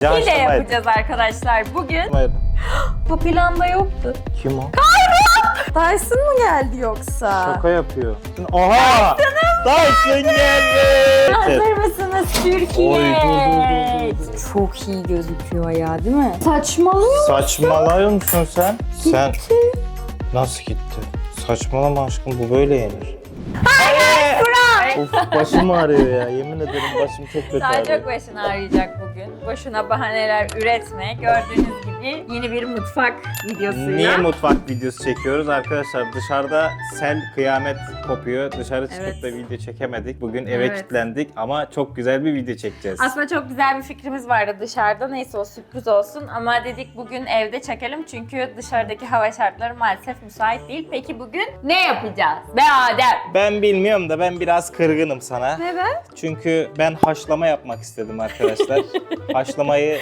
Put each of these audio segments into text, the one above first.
Pide Yağışlamaydı. yapacağız arkadaşlar. Bugün Hayır. bu planda yoktu. Kim o? Dyson mı geldi yoksa? Şaka yapıyor. Oha! Dyson geldi. Hazır mısınız Türkiye? Oy, dur, dur, dur, dur, Çok iyi gözüküyor ya değil mi? Saçmalıyor. Saçmalıyor musun sen? Sen nasıl gitti? Saçmalama aşkım bu böyle yenir. Hayır Of başım ağrıyor ya. Yemin ederim başım çok kötü Daha ağrıyor. çok başın ağrıyacak bugün. Boşuna bahaneler üretme. Gördüğünüz gibi yeni bir mutfak videosuyla. Niye mutfak videosu çekiyoruz arkadaşlar? Dışarıda sel kıyamet kopuyor. Dışarı çıkıp Evet. da video çekemedik. Bugün eve Evet. kilitlendik ama çok güzel bir video çekeceğiz. Aslında çok güzel bir fikrimiz vardı dışarıda. Neyse o sürpriz olsun. Ama dedik bugün evde çekelim. Çünkü dışarıdaki hava şartları maalesef müsait değil. Peki bugün ne yapacağız? Be Adem. Ben bilmiyorum da ben biraz kırgınım sana. Neden? Çünkü ben haşlama yapmak istedim arkadaşlar. Haşlamayı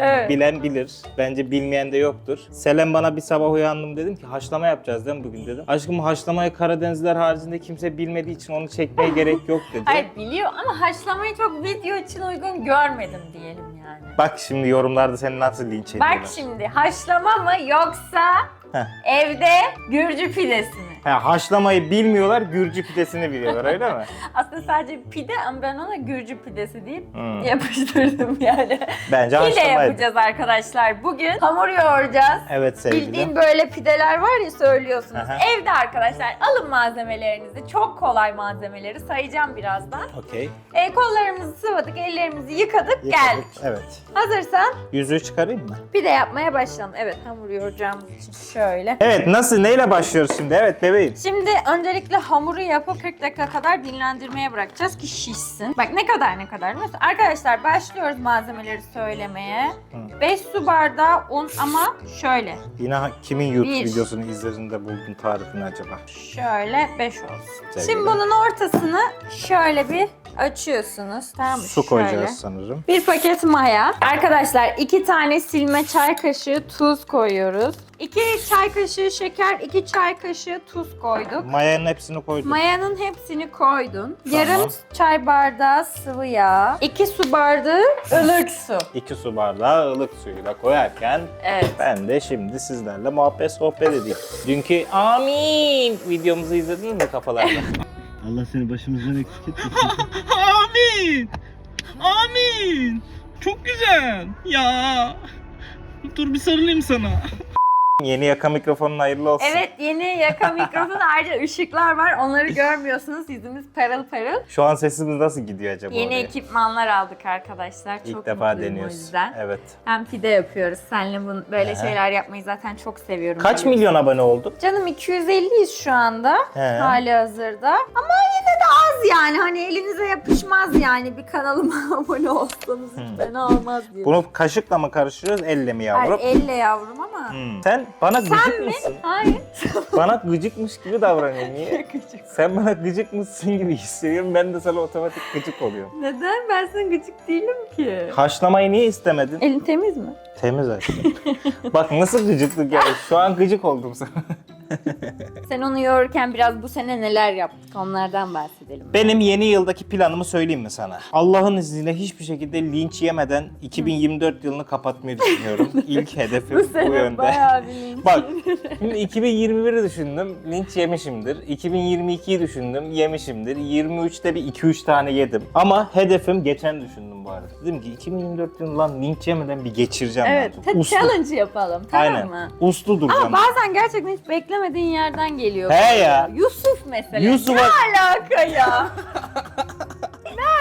Evet. bilen bilir. Bence bilmeyen de yoktur. Selen bana bir sabah uyandım dedim ki haşlama yapacağız değil mi bugün dedim. Aşkım haşlamayı Karadenizler haricinde kimse bilmediği için onu çekmeye gerek yok dedi. Hayır biliyor ama haşlamayı çok video için uygun görmedim diyelim yani. Bak şimdi yorumlarda seni nasıl linç ediyorlar. Bak şimdi haşlama mı yoksa Heh. evde Gürcü pidesi mi? Ha, haşlamayı bilmiyorlar, Gürcü pidesini biliyorlar öyle mi? Aslında sadece pide ama ben ona Gürcü pidesi deyip Hmm. yapıştırdım yani. Bence Pide haşlamaydı. yapacağız arkadaşlar. Bugün hamur yoğuracağız. Evet sevgilim. Bildiğin böyle pideler var ya söylüyorsunuz. Aha. Evde arkadaşlar alın malzemelerinizi. Çok kolay malzemeleri sayacağım birazdan. Okey. E, kollarımızı sıvadık, ellerimizi yıkadık, Yıkadık. geldik. Evet. Hazırsan Yüzüğü çıkarayım mı? pide yapmaya başlayalım. Evet hamur yoğuracağımız için şöyle. Evet nasıl neyle başlıyoruz şimdi? Evet bebeğim. Şimdi öncelikle hamuru yapıp 40 dakika kadar dinlendirmeye bırakacağız ki şişsin. Bak ne kadar ne kadar. Mesela arkadaşlar başlıyoruz malzemeleri söylemeye. Hı. 5 su bardağı un ama şöyle. Yine ha- kimin YouTube Bir. videosunu izledin de buldun tarifini acaba? Şöyle 5 olsun. Sevgili. Şimdi bunun ortasını şöyle bir açıyorsunuz. Tamam mı? Su Şöyle. koyacağız sanırım. Bir paket maya. Arkadaşlar iki tane silme çay kaşığı tuz koyuyoruz. 2 çay kaşığı şeker, 2 çay kaşığı tuz koyduk. Mayanın hepsini koydum. Mayanın hepsini koydun. Tamam. Yarım çay bardağı sıvı yağ. 2 su bardağı ılık su. 2 su bardağı ılık suyu da koyarken Evet. ben de şimdi sizlerle muhabbet sohbet edeyim. Dünkü amin videomuzu izlediniz mi kafalarda? Allah seni başımızdan eksik etmesin. Amin. Amin. Çok güzel. Ya. Dur bir sarılayım sana. Yeni yaka mikrofonun hayırlı olsun. Evet yeni yaka mikrofon ayrıca ışıklar var. Onları görmüyorsunuz. Yüzümüz parıl parıl. Şu an sesimiz nasıl gidiyor acaba Yeni oraya? ekipmanlar aldık arkadaşlar. İlk Çok defa mutluyum o deniyoruz. yüzden. Evet. Hem pide yapıyoruz. Seninle bunu, böyle Aha. şeyler yapmayı zaten çok seviyorum. Kaç biliyorsun. milyon abone olduk? Canım 250'yiz şu anda. He. Hali hazırda. Ama yine de az yani. Hani elinize yapışmaz yani. Bir kanalıma abone olsanız hiç fena olmaz diye. Bunu kaşıkla mı karıştırıyoruz, elle mi yavrum? Hayır, elle yavrum ama. Hmm. Sen bana gıcık mısın? Hayır. bana gıcıkmış gibi davranıyorsun. Niye? Sen bana gıcık mısın gibi hissediyorum. Ben de sana otomatik gıcık oluyorum. Neden? Ben sana gıcık değilim ki. Haşlamayı niye istemedin? Elin temiz mi? Temiz aşkım. Bak nasıl gıcıklık yani. Şu an gıcık oldum sana. Sen onu yoğururken biraz bu sene neler yaptık onlardan bahsedelim. Benim yeni yıldaki planımı söyleyeyim mi sana? Allah'ın izniyle hiçbir şekilde linç yemeden 2024 yılını kapatmayı düşünüyorum. İlk hedefim Bu bu, sene yönde. bayağı bir linç. Bak şimdi 2021'i düşündüm linç yemişimdir. 2022'yi düşündüm yemişimdir. 23'te bir 2-3 tane yedim. Ama hedefim geçen düşündüm bu arada. Dedim ki 2024 yılını lan linç yemeden bir geçireceğim. Evet, ben. hadi Uslu. challenge yapalım tamam Aynen. mı? Uslu duracağım. Ama bazen gerçekten hiç beklemediğin yerden geliyor. He ya. Yusuf mesela. Yusuf'a- Ne alaka ya?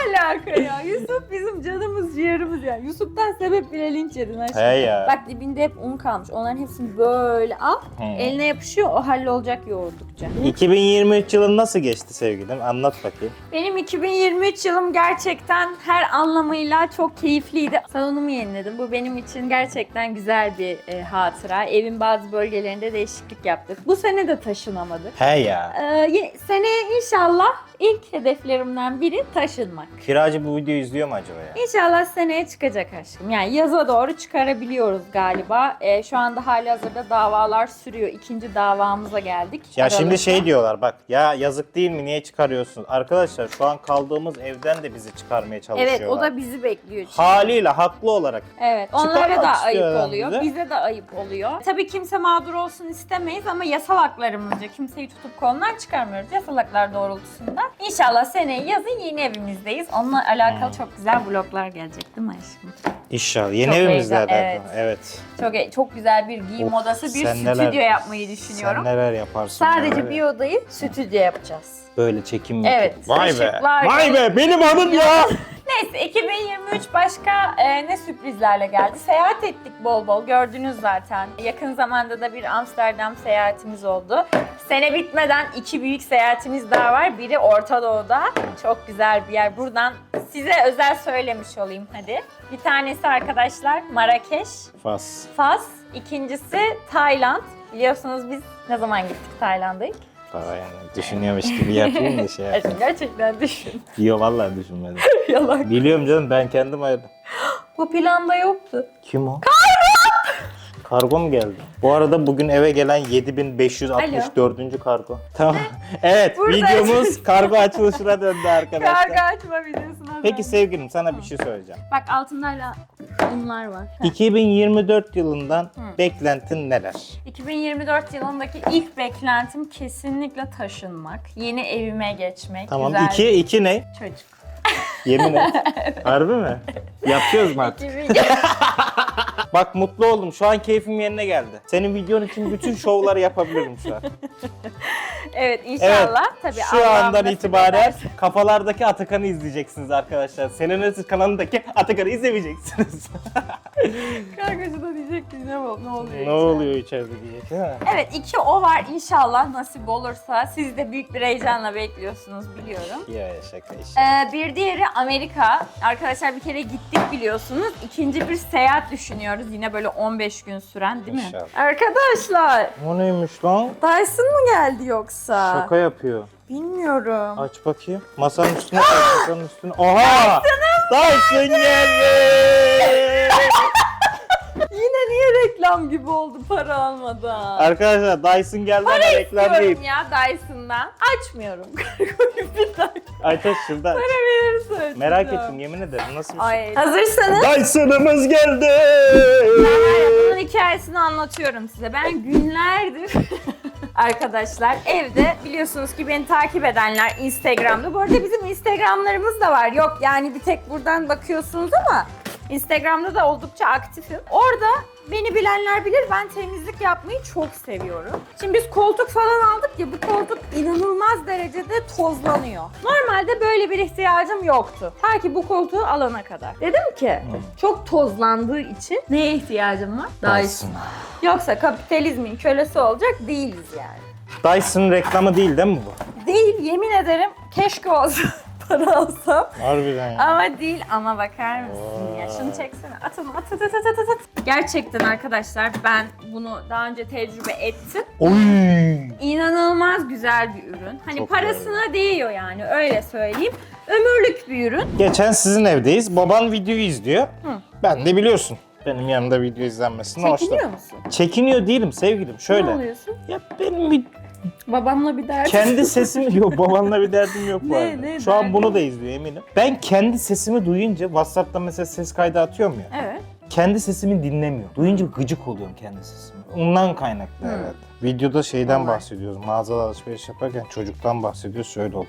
alaka ya? Yusuf bizim canımız ciğerimiz ya. Yusuf'tan sebep bile linç yedin aşkım. He ya. Bak dibinde hep un kalmış. Onların hepsini böyle al. Hı. Eline yapışıyor. O hallolacak yoğurdukça. 2023 yılın nasıl geçti sevgilim? Anlat bakayım. Benim 2023 yılım gerçekten her anlamıyla çok keyifliydi. Salonumu yeniledim. Bu benim için gerçekten güzel bir e, hatıra. Evin bazı bölgelerinde değişiklik yaptık. Bu sene de taşınamadık. He ya. Ee, ye- seneye inşallah ilk hedeflerimden biri taşınmak. Kiracı bu videoyu izliyor mu acaba ya? İnşallah seneye çıkacak aşkım. Yani yaza doğru çıkarabiliyoruz galiba. Ee, şu anda hali hazırda davalar sürüyor. İkinci davamıza geldik. Ya şimdi Aralıkta. şey diyorlar bak ya yazık değil mi niye çıkarıyorsunuz? Arkadaşlar şu an kaldığımız evden de bizi çıkarmaya çalışıyorlar. Evet o da bizi bekliyor. çünkü. Haliyle haklı olarak. Evet onlara da ayıp oluyor. bize. Bize de ayıp oluyor. Tabii kimse mağdur olsun istemeyiz ama yasal haklarımızca kimseyi tutup kolundan çıkarmıyoruz. Yasal haklar doğrultusunda. İnşallah seneye yazın yeni evimizdeyiz. Onunla alakalı Hmm. çok güzel vloglar gelecek değil mi aşkım? İnşallah. Yeni Çok heyecan- alakalı. Evet. Çok çok güzel bir giyim Of, odası, bir sen stüdyo neler- yapmayı düşünüyorum. Sen neler yaparsın? Sadece neler bir odayı stüdyo yapacağız. Böyle çekim Evet. Vay be. ışıklar- Vay be benim hanım ya. Neyse 2023 başka e, ne sürprizlerle geldi. Seyahat ettik bol bol gördünüz zaten. Yakın zamanda da bir Amsterdam seyahatimiz oldu. Sene bitmeden iki büyük seyahatimiz daha var. Biri Orta Doğu'da. Çok güzel bir yer. Buradan size özel söylemiş olayım hadi. Bir tanesi arkadaşlar Marrakeş, Fas. Fas. İkincisi Tayland. Biliyorsunuz biz ne zaman gittik Tayland'a ilk? Daha yani düşünüyormuş gibi yapayım da şey yapayım. Gerçekten düşün. Yok vallahi düşünmedim. Yalan. Biliyorum canım ben kendim ayırdım. Bu planda yoktu. Kim o? Kargo! Mu geldi? Bu arada bugün eve gelen 7564. kargo. Tamam. evet Burada videomuz kargo açılışına döndü arkadaşlar. Kargo açma videosuna Peki sevgilim sana bir şey söyleyeceğim. Bak altınlarla bunlar var. Heh. 2024 yılından Hı. beklentin neler? 2024 yılındaki ilk beklentim kesinlikle taşınmak. Yeni evime geçmek. Tamam. Güzel iki, iki ne? çocuk. Yemin et. Harbi mi? Yapıyoruz mu artık? 2000 Bak mutlu oldum. Şu an keyfim yerine geldi. Senin videon için bütün şovları yapabilirim şu an. evet inşallah. Tabii Şu Allah andan nasip itibaren kafalardaki Atakan'ı izleyeceksiniz arkadaşlar. Selenesi kanalındaki Atakan'ı izlemeyeceksiniz. Kargocu da diyecek ki ne, ol- ne oluyor? ne oluyor içeride diye. değil mi? Evet iki o var inşallah nasip olursa. Siz de büyük bir heyecanla bekliyorsunuz biliyorum. Ya şaka işi. Ee, bir diğeri Amerika. Arkadaşlar bir kere gittik biliyorsunuz. İkinci bir seyahat düşünüyoruz. Yine böyle 15 gün süren değil mi? İnşallah. Arkadaşlar O neymiş lan? Dyson mı geldi yoksa? Şaka yapıyor. Bilmiyorum. Aç bakayım. Masanın üstüne koy. Masanın üstüne. Oha! Dyson geldi. Reklam gibi oldu para almadan? Arkadaşlar Dyson geldi ama reklam değil. İstiyorum ya Dyson'dan. Açmıyorum. Kargoyu bir daha Aç aç şurada. aç. verirse açacağım. Merak ettim yemin ederim nasıl bir şey. Ay. Hazırsanız Dyson'ımız geldi. ben var ya bunun hikayesini anlatıyorum size. Ben günlerdir arkadaşlar evde biliyorsunuz ki beni takip edenler Instagram'da. Bu arada bizim Instagram'larımız da var. Yok yani bir tek buradan bakıyorsunuz ama Instagram'da da oldukça aktifim. Orada beni bilenler bilir ben temizlik yapmayı çok seviyorum. Şimdi biz koltuk falan aldık ya bu koltuk inanılmaz derecede tozlanıyor. Normalde böyle bir ihtiyacım yoktu. Ta ki bu koltuğu alana kadar. Dedim ki çok tozlandığı için neye ihtiyacım var? Dyson. Yoksa kapitalizmin kölesi olacak değiliz yani. Dyson reklamı değil değil mi bu? Değil yemin ederim keşke olsa para alsam. Harbiden ya. Ama değil ama bakar mısın ya şunu çeksene at onu at at at at at, at. Gerçekten arkadaşlar ben bunu daha önce tecrübe ettim. Oy. İnanılmaz güzel bir ürün. Hani Çok parasına değiyor yani öyle söyleyeyim. Ömürlük bir ürün. Geçen sizin evdeyiz. Baban videoyu izliyor. Hı. Ben de biliyorsun. Benim yanımda video izlenmesine Çekiniyor hoşlanırım. musun? Çekiniyor değilim sevgilim. Ne Şöyle. oluyorsun? Ya benim bir Babamla bir derdin. kendi sesim yok. Babanla bir derdim yok bu Ne, arada. ne Şu an derdin? bunu da izliyor eminim. Ben kendi sesimi duyunca WhatsApp'ta mesela ses kaydı atıyorum ya. Evet. Kendi sesimi dinlemiyorum. Duyunca gıcık oluyorum kendi sesimi. Ondan kaynaklı Hı. herhalde. Videoda şeyden bahsediyoruz. Mağazada alışveriş yaparken çocuktan bahsediyoruz. Şöyle oldu.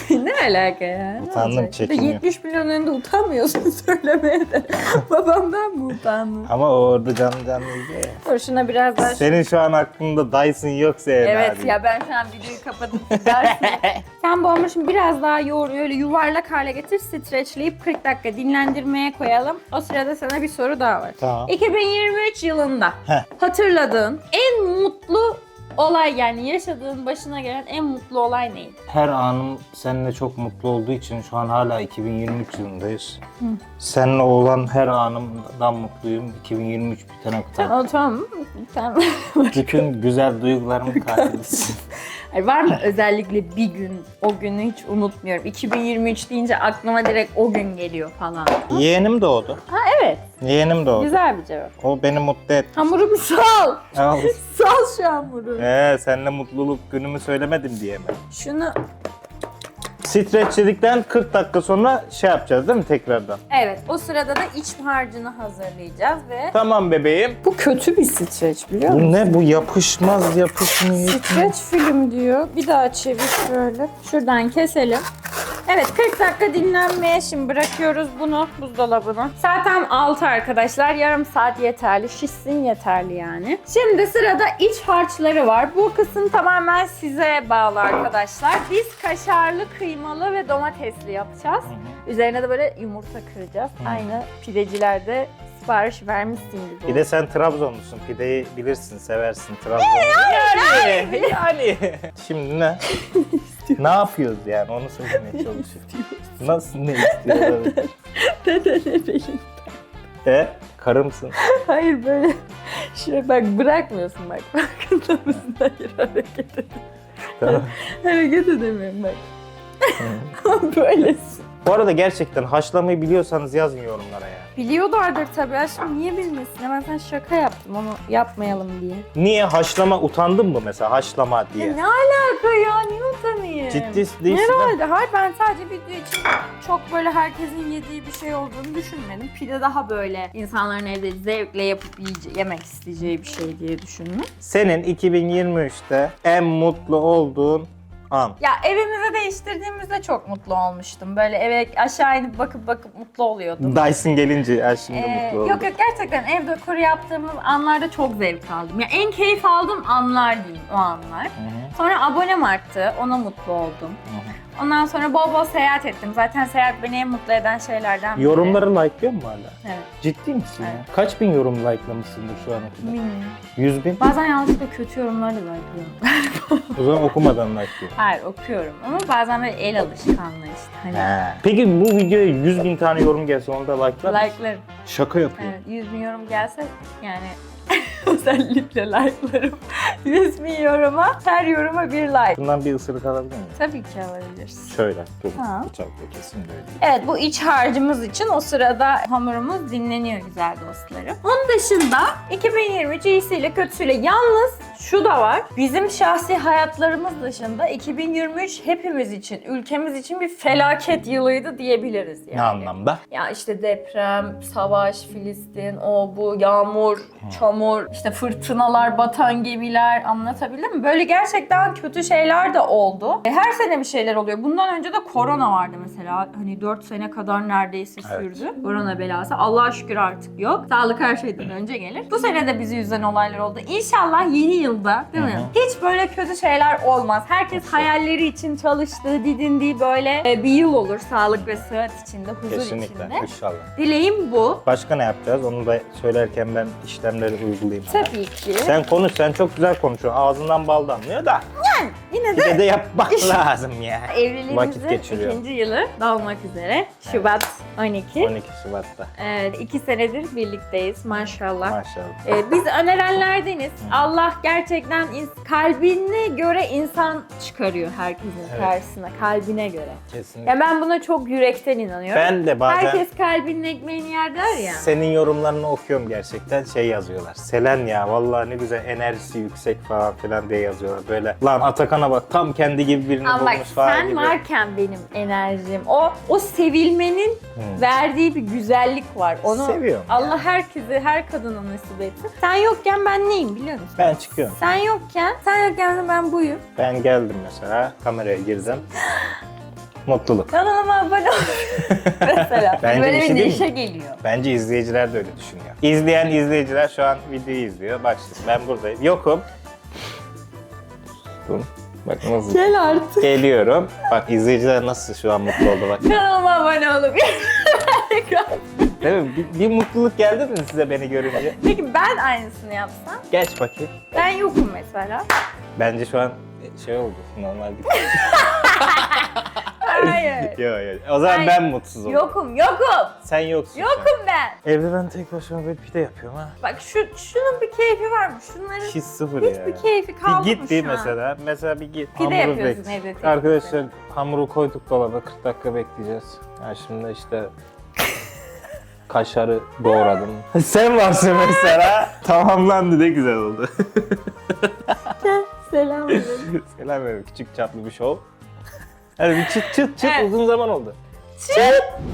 ne alaka ya? Ne Utandım, olacak? Bir de çekiniyor. 70 milyon önünde utanmıyorsun söylemeye de. Babamdan mı utandın? Ama o orada canlı canlı izliyor ya. Dur şuna biraz daha... Senin şu an aklında Dyson yok Zehra Evet diye. ya ben şu an videoyu kapatıp dersin. Sen bu hamuru biraz daha yoğur, öyle yuvarlak hale getir, streçleyip 40 dakika dinlendirmeye koyalım. O sırada sana bir soru daha var. Tamam. 2023 yılında Heh. hatırladığın en mutlu olay yani yaşadığın başına gelen en mutlu olay neydi? Her anım seninle çok mutlu olduğu için şu an hala 2023 yılındayız. Seninle olan her anımdan mutluyum. 2023 bitene kadar. Tamam tamam. tamam. Bütün güzel duygularımın katilisin. Ay, var mı özellikle bir gün o günü hiç unutmuyorum. 2023 deyince aklıma direkt o gün geliyor falan. Yeğenim doğdu. Evet. Yeğenim doğdu. Güzel bir cevap. O beni mutlu etti. Hamurumu sal. Al. Sal şu hamuru. Ee, seninle mutluluk günümü söylemedim diye mi? Şunu Streçledikten 40 dakika sonra şey yapacağız değil mi tekrardan? evet o sırada da iç harcını hazırlayacağız ve Tamam bebeğim. bu kötü bir streç biliyor musun? Bu ne? Bu yapışmaz yapışmıyor. Streç film diyor. Bir daha çevir şöyle. Şuradan keselim. Evet 40 dakika dinlenmeye şimdi bırakıyoruz bunu buzdolabına. Zaten 6 arkadaşlar yarım saat yeterli. Şişsin yeterli yani. Şimdi sırada iç harçları var. Bu kısım tamamen size bağlı arkadaşlar. Biz kaşarlı, kıymalı ve domatesli yapacağız. Üzerine de böyle yumurta kıracağız. Aynı pidecilerde sipariş vermişsin gibi. Bir de sen Trabzonlusun. Pideyi bilirsin, seversin Trabzon'u. Yani, yani. Şimdi ne? ne yapıyoruz yani onu söylemeye çalışıyorum. Nasıl ne istiyorlar? Dede ne bileyim. e? Karımsın. Hayır böyle şöyle bak bırakmıyorsun bak. Farkında mısın? Hayır hareket edemiyorum. Tamam. Hareket edemiyorum bak. Böylesin. Bu arada gerçekten haşlamayı biliyorsanız yazın yorumlara ya. Biliyorlardır tabii aşkım. Niye bilmesin? Hemen sen şaka yaptım onu yapmayalım diye. Niye haşlama utandın mı mesela haşlama diye? Ya ne alaka ya? Niye utanayım? Ciddi değilsin değil mi? Herhalde. Hayır ben sadece video için çok böyle herkesin yediği bir şey olduğunu düşünmedim. Pide daha böyle insanların evde zevkle yapıp yiyece- yemek isteyeceği bir şey diye düşündüm. Senin 2023'te en mutlu olduğun an. Ya evimizi değiştirdiğimizde çok mutlu olmuştum. Böyle eve aşağı inip bakıp bakıp mutlu oluyordum. Dyson gelince ya şimdi Ee, mutlu oldum. yok yok gerçekten ev dekoru yaptığımız anlarda çok zevk aldım. Ya en keyif aldığım anlar diyeyim o anlar. Hı hı, Sonra abonem arttı. Ona mutlu oldum. hı hı. Ondan sonra bol bol seyahat ettim. Zaten seyahat beni en mutlu eden şeylerden biri. Yorumları like'lıyor mu hala? Evet. Ciddi misin Evet. ya? Kaç bin yorum like'lamışsındır şu ana kadar? Bilmiyorum. 100 bin? Bazen yanlışlıkla kötü yorumları da like'lıyorum. O zaman okumadan like'lıyor. Hayır okuyorum ama bazen böyle el alışkanlığı işte. Hani He. Peki bu videoya 100 bin tane yorum gelse onu da like'lar mısın? like'larım. Şaka yapıyor. Evet 100 bin yorum gelse yani özellikle like'larım. 100 bin yoruma her yoruma bir like. Bundan bir ısırık alabilir miyim? Tabii ki alabilirsin. Şöyle. Dur. Ha. Bıçakla kesin böyle. Evet bu iç harcımız için o sırada hamurumuz dinleniyor güzel dostlarım. Onun dışında 2023 iyisiyle kötüsüyle yalnız şu da var. Bizim şahsi hayatlarımız dışında 2023 hepimiz için, ülkemiz için bir felaket yılıydı diyebiliriz yani. Ne anlamda? Ya işte deprem, savaş, Filistin, o bu, yağmur, çamur, işte fırtınalar, batan gemiler anlatabildim mi? Böyle gerçekten kötü şeyler de oldu. E, Her sene bir şeyler oluyor. Bundan önce de korona vardı mesela. Hani 4 sene kadar neredeyse Evet. sürdü. Korona belası. Allah'a şükür artık yok. Sağlık her şeyden önce gelir. Bu sene de bizi üzen olaylar oldu. İnşallah yeni yılda değil mi? Hiç böyle kötü şeyler olmaz. Herkes hayalleri için çalıştığı, didindiği böyle e, bir yıl olur. Sağlık ve sıhhat içinde, huzur Kesinlikle. içinde. İnşallah. Dileğim bu. Başka ne yapacağız? Onu da söylerken ben işlemleri uygulayayım. hemen. Tabii ki. Sen konuş, sen çok güzel konuşuyorsun. Ağzından bal damlıyor da. Yine de Yine de yapmak lazım ya. Vakit evliliğimizin geçiriyor. ikinci yılı dolmak üzere. Şubat 12. 12 Şubat'ta. Evet, iki senedir birlikteyiz maşallah. Maşallah. Ee, biz önerenlerdeniz. Allah gerçekten ins- kalbine göre insan çıkarıyor herkesin Evet. karşısına. Kalbine göre. Kesinlikle. Ya ben buna çok yürekten inanıyorum. Ben de bazen Herkes kalbinin ekmeğini yer der ya. senin yorumlarını okuyorum gerçekten. Şey yazıyorlar. Selen ya vallahi ne güzel enerjisi yüksek falan filan diye yazıyorlar. Böyle lan Atakan'a bak tam kendi gibi birini Ama bak bulmuş falan sen gibi. varken benim enerjim. O o sevilmenin Hı. verdiği bir güzellik var. Onu Seviyorum Allah herkese, her kadına nasip etsin. Sen yokken ben neyim biliyor musun? Ben çıkıyorum. Sen yokken, sen yokken ben buyum. Ben geldim mesela kameraya girdim. Mutluluk. Kanalıma abone ol. Mesela. Bence Böyle bir bir şey mi? neşe geliyor. Bence izleyiciler de öyle düşünüyor. İzleyen izleyiciler şu an videoyu izliyor. Bak şimdi ben buradayım. Yokum. Dur. Bak nasıl Gel artık. geliyorum. Bak izleyiciler nasıl şu an mutlu oldu bak. Kanalıma abone olup. Değil mi? Bir, bir mutluluk geldi mi size beni görünce? Peki ben aynısını yapsam? Geç bakayım. Ben yokum mesela. Bence şu an şey oldu. Normal değil. Hayır. Yok yok. O zaman Hayır. ben mutsuz oldum. Yokum, yokum. Sen yoksun. Yokum ben. Evde ben tek başıma bir pide yapıyorum ha. Bak şu şunun bir keyfi var mı? Şunların Hiç sıfır ya. hiçbir keyfi kaldı Bir git bir mesela. Mesela bir git. Pide hamuru yapıyorsun bek- evde tek Arkadaşlar hamuru koyduk dolaba 40 dakika bekleyeceğiz. Ya şimdi işte kaşarı doğradım. Sen varsın mesela. Tamamlandı ne güzel oldu. Selam ederim. Selam verin küçük çaplı bir şov. Hadi bir çıt çıt çıt Evet. uzun zaman oldu.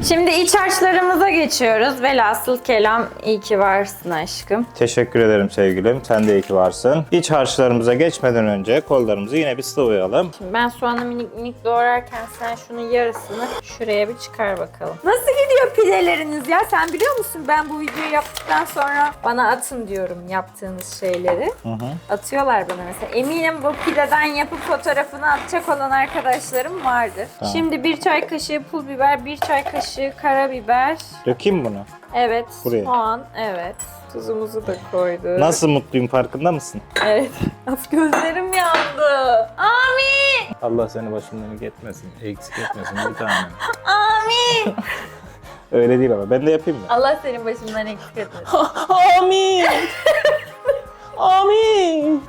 Şimdi iç harçlarımıza geçiyoruz. Velhasıl kelam iyi ki varsın aşkım. Teşekkür ederim sevgilim. Sen de iyi ki varsın. İç harçlarımıza geçmeden önce kollarımızı yine bir sıvayalım. Şimdi ben soğanı minik minik doğrarken sen şunun yarısını şuraya bir çıkar bakalım. Nasıl gidiyor pideleriniz ya? Sen biliyor musun ben bu videoyu yaptıktan sonra bana atın diyorum yaptığınız şeyleri. Hı hı. Atıyorlar bana mesela. Eminim bu pideden yapıp fotoğrafını atacak olan arkadaşlarım vardır. Tamam. Şimdi bir çay kaşığı pul biber, bir çay kaşığı karabiber. Dökeyim bunu. Evet, Buraya. soğan, evet. Tuzumuzu da koyduk. Nasıl mutluyum farkında mısın? Evet. Af gözlerim yandı. Amin. Allah seni başımdan etmesin, eksik etmesin bir tanem. Amin. Öyle değil ama ben de yapayım mı? Allah senin başımdan eksik etmesin. Amin. Amin.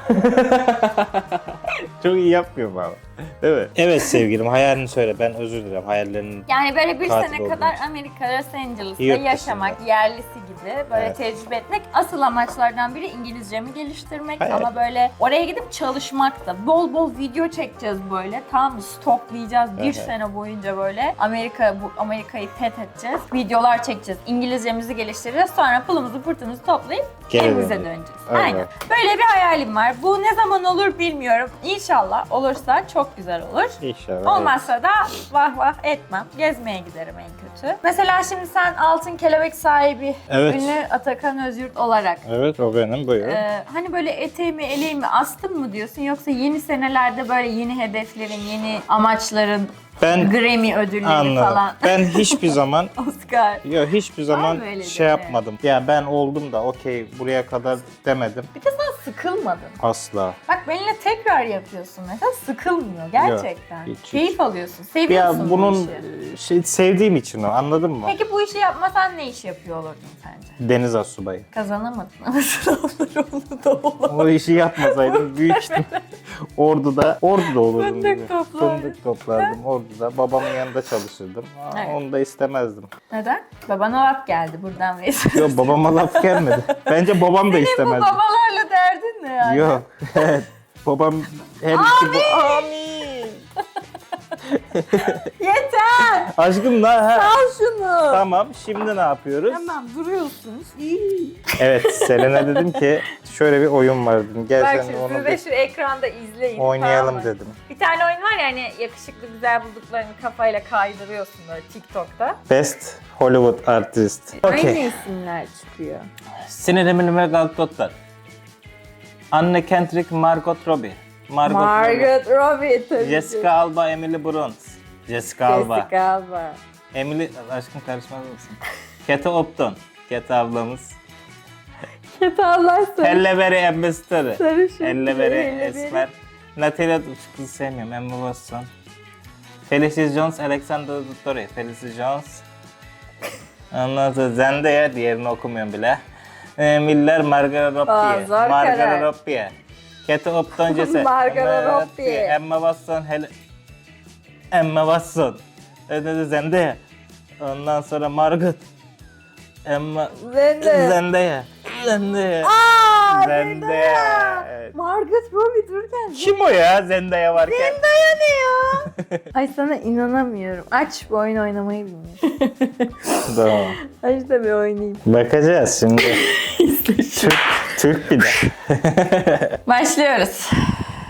Çok iyi yapmıyorum ama. Değil mi? Evet sevgilim hayalini söyle. Ben özür dilerim hayallerinin Yani böyle bir sene olduğum kadar için. Amerika, Los Angeles'ta Yurt dışında. yaşamak, yerlisi gibi böyle Evet. tecrübe etmek. Asıl amaçlardan biri İngilizcemi geliştirmek Evet. ama böyle oraya gidip çalışmak da. Bol bol video çekeceğiz böyle. Tam stoklayacağız bir Evet. sene boyunca böyle. Amerika bu Amerika'yı fethedeceğiz. Videolar çekeceğiz. İngilizcemizi geliştireceğiz. Sonra pulumuzu pırtımızı toplayıp Geri evimize döneceğiz. döneceğiz. Evet. Aynen. Böyle bir hayalim var. Bu ne zaman olur bilmiyorum. İnşallah olursa çok güzel olur. İnşallah. Olmazsa da vah vah etmem. Gezmeye giderim en kötü. Mesela şimdi sen altın kelebek sahibi Evet. ünlü Atakan Özyurt olarak Evet, o benim buyur. e, hani böyle eteğimi eleğimi astım mı diyorsun yoksa yeni senelerde böyle yeni hedeflerin, yeni amaçların, ben Grammy ödülleri anladım. falan, Ben hiçbir zaman Oscar. Yok hiçbir zaman şey bir yapmadım. Ya ben oldum da okey buraya kadar demedim. Bir de sen sıkılmadın. Asla. Bak benimle tekrar yapıyorsun mesela sıkılmıyor gerçekten. hiç, Keyif alıyorsun, seviyorsun Ya bu bunun işi. şey sevdiğim için o anladın mı? Peki bu işi yapmasan ne iş yapıyor olurdun sence? Deniz asubayı. Kazanamadın ama sınavlar onu da. O işi yapmasaydım büyük ihtimal Ordu'da, Ordu'da olurdum. Fındık gibi. toplardın. Fındık toplardım Ordu'da. Babamın yanında çalışırdım. Aa, Evet. Onu da istemezdim. Neden? Babana laf geldi buradan Veysel. Yok babama laf gelmedi. Bence babam da Senin bu istemezdi. babalarla derdin ne yani? Yok. Evet. Babam her iki bu... Amin. Yeter! Aşkım da ha. Al şunu. Tamam şimdi ne yapıyoruz? Tamam duruyorsunuz. İyi. Evet Selen'e dedim ki şöyle bir oyun var dedim. Gel Bak sen de şimdi onu siz de bir şu ekranda izleyin. oynayalım tamam mı? dedim. Bir tane oyun var ya hani yakışıklı güzel bulduklarını kafayla kaydırıyorsun böyle TikTok'ta. Best Hollywood Artist. Aynı Okay. isimler çıkıyor. Sinirimi ve Galtotlar. Anne Kendrick, Margot Robbie. Margot Robbie. Margaret Robbie tabii ki. Jessica Alba, Emily Blunt. Jessica Alba. Jessica Alba. Emily, aşkım karışmaz mısın? Kate Upton. Kate ablamız. Kötü Allah sarı- Halle Berry Ambassador'ı. sarışın. Berry. Esmer. Natalia, kızı sevmiyorum. Emma Watson. Felicity Jones, Alexander Dottori. Felicity Jones. Ondan sonra Zendaya, diğerini okumuyorum bile. Ee, Miller, Margaret Robbie. Margaret Robbie. Kate Upton, Jesse. Margaret Emma Robbie. Emma Watson, Hel Emma Watson. Evet, Zendaya. Ondan sonra Margaret. Emma Zendaya. Zendaya. Zendaya. Aa, Zendaya. Evet. Margaret Robbie dururken Kim o ya Zendaya varken? Zendaya ne ya? Ay sana inanamıyorum. Aç bu oyun oynamayı bilmiyorum. tamam. Aç da bir oynayayım. Bakacağız şimdi. Türk, Türk bir de. Başlıyoruz.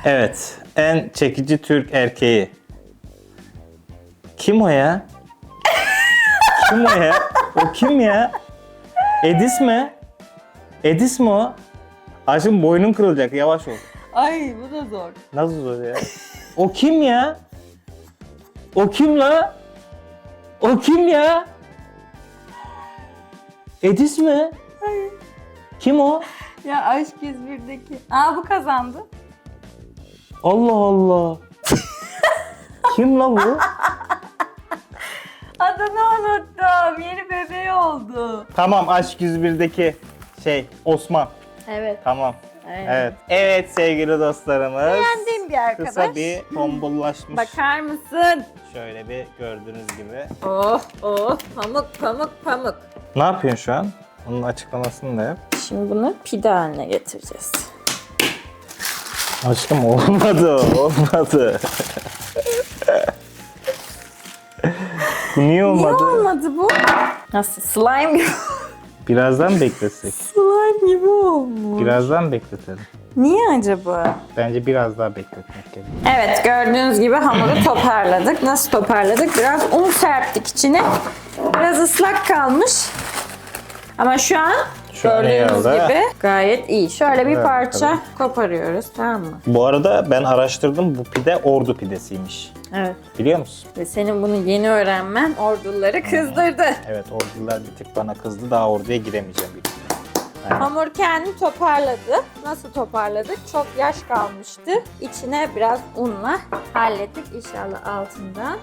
evet. En çekici Türk erkeği. Kim o ya? kim o ya? O kim ya? Edis mi? Edis mi o? Aşkım boynun kırılacak yavaş ol. Ay bu da zor. Nasıl zor ya? O kim ya? O kim la? O kim ya? Edis mi? Hayır. Kim o? Ya Aşk 101'deki. Aa bu kazandı. Allah Allah. kim la bu? adını unuttum. Yeni bebeği oldu. Tamam Aşk 101'deki şey Osman. Evet. Tamam. Evet. Evet. Evet sevgili dostlarımız. Beğendiğim bir arkadaş. Kısa bir tombullaşmış. Bakar mısın? Şöyle bir gördüğünüz gibi. Oh oh pamuk pamuk pamuk. Ne yapıyorsun şu an? Onun açıklamasını da yap. Şimdi bunu pide haline getireceğiz. Aşkım olmadı, olmadı. Bu niye Niye olmadı? olmadı bu? Nasıl? Slime gibi. Birazdan beklesek. Slime gibi olmuş. Birazdan bekletelim. Niye acaba? Bence biraz daha bekletmek gerek. Evet gördüğünüz gibi hamuru toparladık. Nasıl toparladık? Biraz un serptik içine. Biraz ıslak kalmış. Ama şu an Şu an iyi gördüğünüz oldu. gibi gayet iyi. Şöyle bir Evet, parça koparıyoruz tamam mı? Bu arada ben araştırdım bu pide ordu pidesiymiş. Evet. Biliyor musun? Ve senin bunu yeni öğrenmen orduları kızdırdı. Evet ordular bir tık bana kızdı daha orduya giremeyeceğim büyük ihtimalle. Aynen. Hamur kendini toparladı. Nasıl toparladık? Çok yaş kalmıştı. İçine biraz unla hallettik. İnşallah altından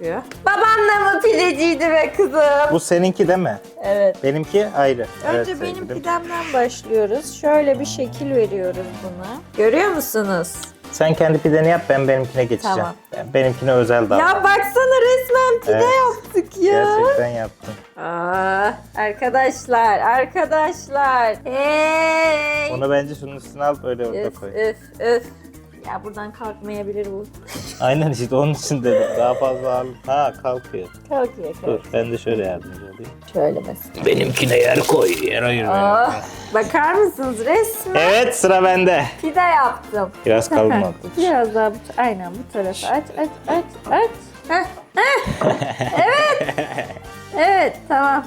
Heh, çıkıyor. Baban da mı pideciydi be kızım? Bu seninki değil mi? Evet. Benimki ayrı. Önce Evet, benim sevgilim. pidemden başlıyoruz. Şöyle bir şekil veriyoruz buna. Görüyor musunuz? Sen kendi pideni yap ben benimkine geçeceğim. Tamam. Ben benimkine özel davran. Ya baksana resmen pide Evet. yaptık ya. Gerçekten yaptım. Aa, arkadaşlar, arkadaşlar. Hey. Onu bence şunun üstüne al böyle orada Öf, koy. öf, öf. Ya buradan kalkmayabilir bu. Aynen işte onun için dedim. Daha fazla al. Ha kalkıyor. Kalkıyor, Dur kalkıyor. ben de şöyle yardımcı olayım. Şöyle mesela. Benimkine yer koy. Yer ayır Aa, bakar mısınız resmen Evet sıra bende. pide yaptım. Biraz kalın oldu. Biraz daha bu, aynen bu tarafa aç aç aç aç. Heh, heh. evet. Evet tamam.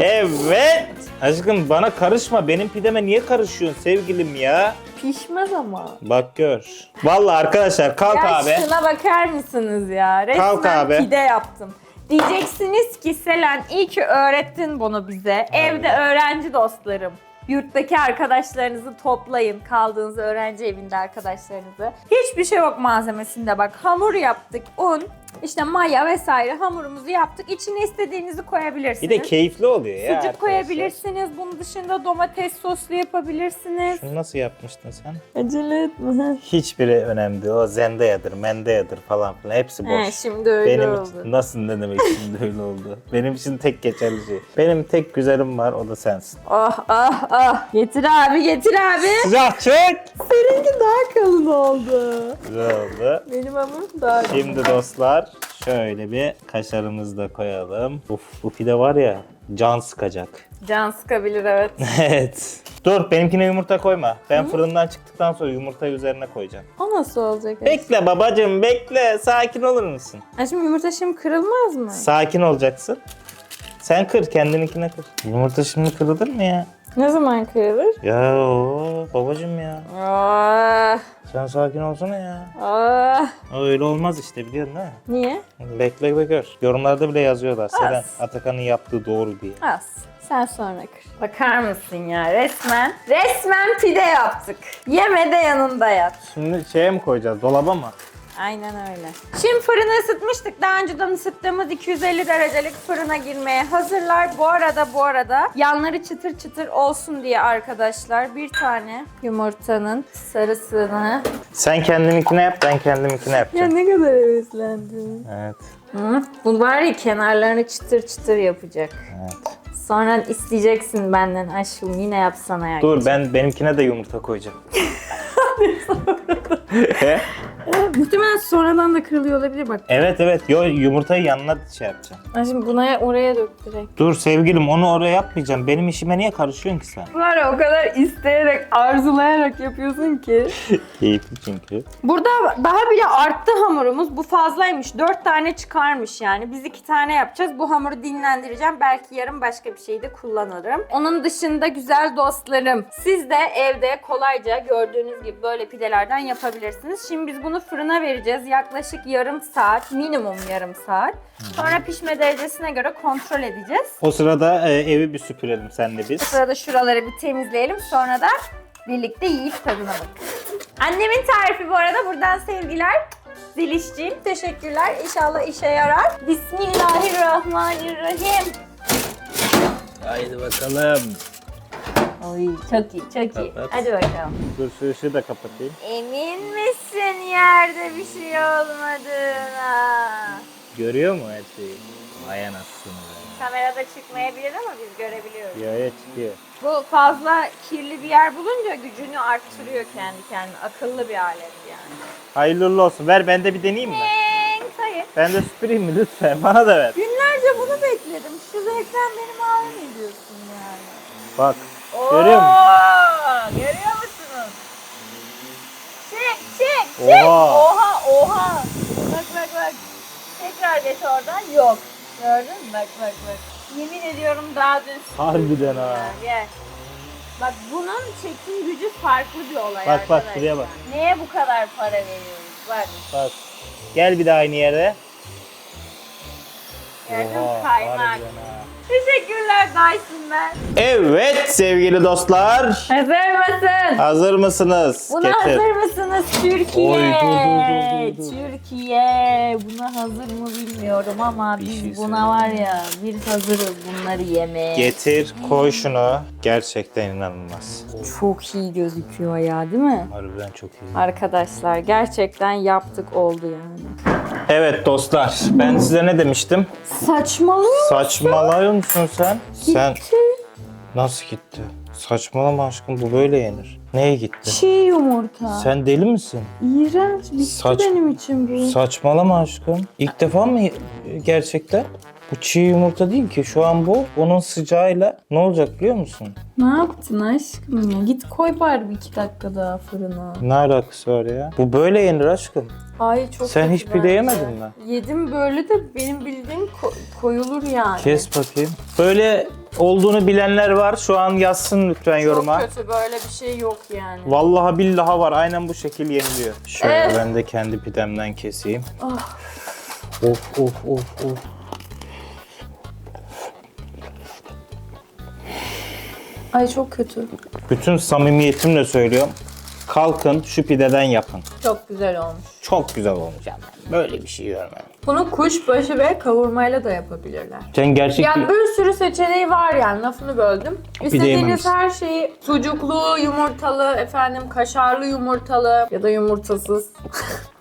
Evet. Aşkım bana karışma. Benim pideme niye karışıyorsun sevgilim ya? Pişmez ama. Bak gör. Vallahi arkadaşlar kalk Ya abi. şuna bakar mısınız ya? Resmen Kalk abi. pide yaptım. Diyeceksiniz ki Selen iyi ki öğrettin bunu bize. Evde öğrenci dostlarım. Yurttaki arkadaşlarınızı toplayın. Kaldığınız öğrenci evinde arkadaşlarınızı. Hiçbir şey yok malzemesinde bak. Hamur yaptık. Un, işte maya vesaire hamurumuzu yaptık. İçine istediğinizi koyabilirsiniz. Bir de keyifli oluyor ya. Sucuk arkadaşlar. koyabilirsiniz. Bunun dışında domates soslu yapabilirsiniz. Şunu nasıl yapmıştın sen? Acele etme. Hiçbiri önemli değil. O zendeyadır, mendeyadır falan filan. Hepsi boş. He, şimdi öyle Benim oldu. için nasıl ne demek şimdi öyle oldu? Benim için tek geçerli şey. Benim tek güzelim var o da sensin. Ah ah ah. Getir abi getir abi. Sıcak çık. Seninki daha kalın oldu. Güzel oldu. Benim hamurum daha. Şimdi dostlar şöyle bir kaşarımızı da koyalım. Uf bu pide var ya can sıkacak. Can sıkabilir evet. evet. Dur benimkine yumurta koyma. Ben fırından çıktıktan sonra yumurtayı üzerine koyacağım. O nasıl olacak? Bekle babacığım bekle. Sakin olur musun? Ha şimdi yumurta şimdi kırılmaz mı? Sakin olacaksın. Sen kır kendininkine kır. Yumurta şimdi kırılır mı ya? Ne zaman kırılır? Ya o babacığım ya. Ah, Sen sakin olsana ya. ah. Öyle olmaz işte biliyorsun değil mi? Niye? Bekle ve gör. Yorumlarda bile yazıyorlar. Selen. Atakan'ın yaptığı doğru diye. Az. Sen sonra kır. Bakar mısın ya resmen? Resmen pide yaptık. Yeme de yanında yat. Şimdi şeye mi koyacağız? Dolaba mı? Aynen öyle. Şimdi fırını ısıtmıştık. Daha önceden ısıttığımız 250 derecelik fırına girmeye hazırlar. Bu arada bu arada yanları çıtır çıtır olsun diye arkadaşlar bir tane yumurtanın sarısını... Sen kendininkine yap, ben kendiminkine yapacağım. ne kadar heveslendim. Evet. Hı? Bu var ya kenarlarını çıtır çıtır yapacak. Evet. Sonra isteyeceksin benden aşkım yine yapsana ya. Dur ben benimkine de yumurta koyacağım. Muhtemelen sonradan da kırılıyor olabilir bak. evet evet. Yo, yumurtayı yanına şey yapacağım. Ben şimdi buna oraya dök direkt. Dur sevgilim onu oraya yapmayacağım. Benim işime niye karışıyorsun ki sen? Var ya o kadar isteyerek, arzulayarak yapıyorsun ki. Keyifli çünkü. Burada daha bile arttı hamurumuz. Bu fazlaymış. Dört tane çıkarmış yani. Biz iki tane yapacağız. Bu hamuru dinlendireceğim. Belki yarın başka bir şey de kullanırım. Onun dışında güzel dostlarım. Siz de evde kolayca gördüğünüz gibi böyle pidelerden yapabilirsiniz. Şimdi biz bunu fırına vereceğiz. Yaklaşık yarım saat. Minimum yarım saat. Sonra pişme derecesine göre kontrol edeceğiz. O sırada e, evi bir süpürelim senle biz. sırada şuraları bir temizleyelim. Sonra da birlikte yiyip tadına bakalım. Annemin tarifi bu arada. Buradan sevgiler. Zilişciğim teşekkürler. İnşallah işe yarar. Bismillahirrahmanirrahim. Haydi bakalım. Oy çok iyi çok iyi. Kapat. Hadi bakalım. Dur şu ışığı da kapatayım. Emin misin yerde bir şey olmadığına? Görüyor mu her şeyi? Vay anasını be. Kamerada çıkmayabilir ama biz görebiliyoruz. Yaya çıkıyor. Bu fazla kirli bir yer bulunca gücünü arttırıyor kendi kendine. Akıllı bir alet yani. Hayırlı uğurlu olsun. Ver ben de bir deneyeyim mi? Thanks, hayır. Ben de süpüreyim mi lütfen? Bana da ver. Günlerce bunu bekledim. Şu zevkten beni mahrum ediyorsun yani. Bak. Oo, Görüyor musun? Görüyor musunuz? Çek çek çek. Oha. Oha oha. Bak bak bak. Tekrar geç oradan. Yok. Gördün mü? Bak bak bak. Yemin ediyorum daha dün Harbiden ha. Gel. Bak bunun çekim gücü farklı bir olay Bak, bak, arkadaşlar. şuraya bak. Neye bu kadar para veriyoruz? Bak. Bak. Gel bir daha aynı yere. Gördün Oha, kaymak. harbiden ha. Teşekkürler Dyson ben. Evet sevgili dostlar. Hazır mısın? Hazır mısınız? Buna hazır mısınız Türkiye? Oy, dur, dur, dur, dur, dur. Türkiye. Buna hazır mı bilmiyorum ama Bir biz şey buna var ya biz hazırız bunları yemeye. Getir koy şunu. Gerçekten inanılmaz. Çok iyi gözüküyor ya değil mi? Harbiden çok iyi. Arkadaşlar gerçekten yaptık oldu yani. Evet dostlar ben size ne demiştim? Saçmalıyor. Saçmalıyor musun sen? Sen nasıl gitti? Saçmalama aşkım bu böyle yenir. Neye gitti? Çiğ yumurta. Sen deli misin? İğrenç bitti Saç- benim için bu. Saçmalama aşkım. İlk defa mı gerçekten? Bu çiğ yumurta değil ki. Şu an bu onun sıcağıyla ne olacak biliyor musun? ne yaptın aşkım ya? Git koy bari bir iki dakika daha fırına. Ne alakası var ya? Bu böyle yenir aşkım. Ay çok Sen kötü hiç pide bence. yemedin mi? Yedim böyle de benim bildiğim ko- koyulur yani. Kes bakayım. Böyle olduğunu bilenler var. Şu an yazsın lütfen yoruma. Çok kötü böyle bir şey yok yani. Vallahi billahi var. Aynen bu şekil yeniliyor. Şöyle Evet. ben de kendi pidemden keseyim. Ah. Of of of of. Ay çok kötü. Bütün samimiyetimle söylüyorum. Kalkın şu pideden yapın. Çok güzel olmuş. Çok güzel olmuş. Yani böyle bir şey görmedim. Bunu kuşbaşı ve kavurmayla da yapabilirler. Sen gerçek Ya bir sürü seçeneği var yani lafını böldüm. İstediğiniz her şeyi sucuklu, yumurtalı, efendim kaşarlı yumurtalı ya da yumurtasız.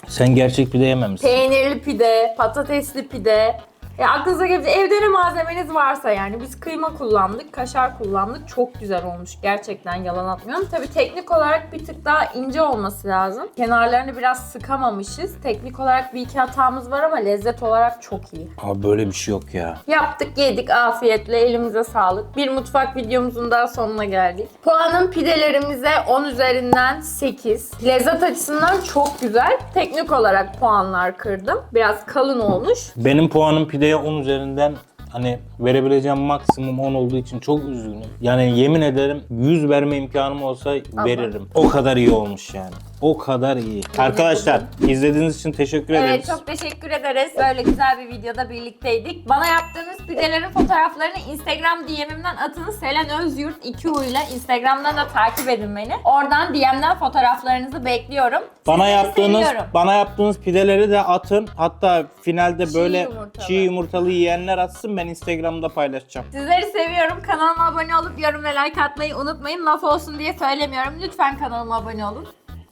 sen gerçek pide yememişsin. Peynirli pide, patatesli pide. Ya aklınıza gelecek evde ne malzemeniz varsa yani biz kıyma kullandık, kaşar kullandık. Çok güzel olmuş. Gerçekten yalan atmıyorum. Tabii teknik olarak bir tık daha ince olması lazım. Kenarlarını biraz sıkamamışız. Teknik olarak bir iki hatamız var ama lezzet olarak çok iyi. Abi böyle bir şey yok ya. Yaptık, yedik afiyetle, elimize sağlık. Bir mutfak videomuzun daha sonuna geldik. Puanım pidelerimize 10 üzerinden 8. Lezzet açısından çok güzel. Teknik olarak puanlar kırdım. Biraz kalın olmuş. Benim puanım pideye 10 üzerinden hani verebileceğim maksimum 10 olduğu için çok üzgünüm. Yani yemin ederim 100 verme imkanım olsa veririm. O kadar iyi olmuş yani. O kadar iyi. Arkadaşlar izlediğiniz için teşekkür Evet ederiz. çok teşekkür ederiz. Böyle güzel bir videoda birlikteydik. Bana yaptığınız pidelerin fotoğraflarını Instagram DM'imden atınız. Selen Özyurt 2 U ile Instagram'dan da takip edin beni. Oradan DM'den fotoğraflarınızı bekliyorum. Bana Sizleri yaptığınız seviyorum. bana yaptığınız pideleri de atın. Hatta finalde Çiğ böyle yumurtalı. çiğ yumurtalı yiyenler atsın ben Instagram'da paylaşacağım. Sizleri seviyorum. Kanalıma abone olup yorum ve like atmayı unutmayın. Laf olsun diye söylemiyorum. Lütfen kanalıma abone olun.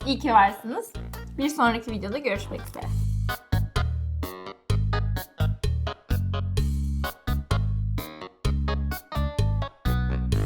İyi ki varsınız. Bir sonraki videoda görüşmek üzere.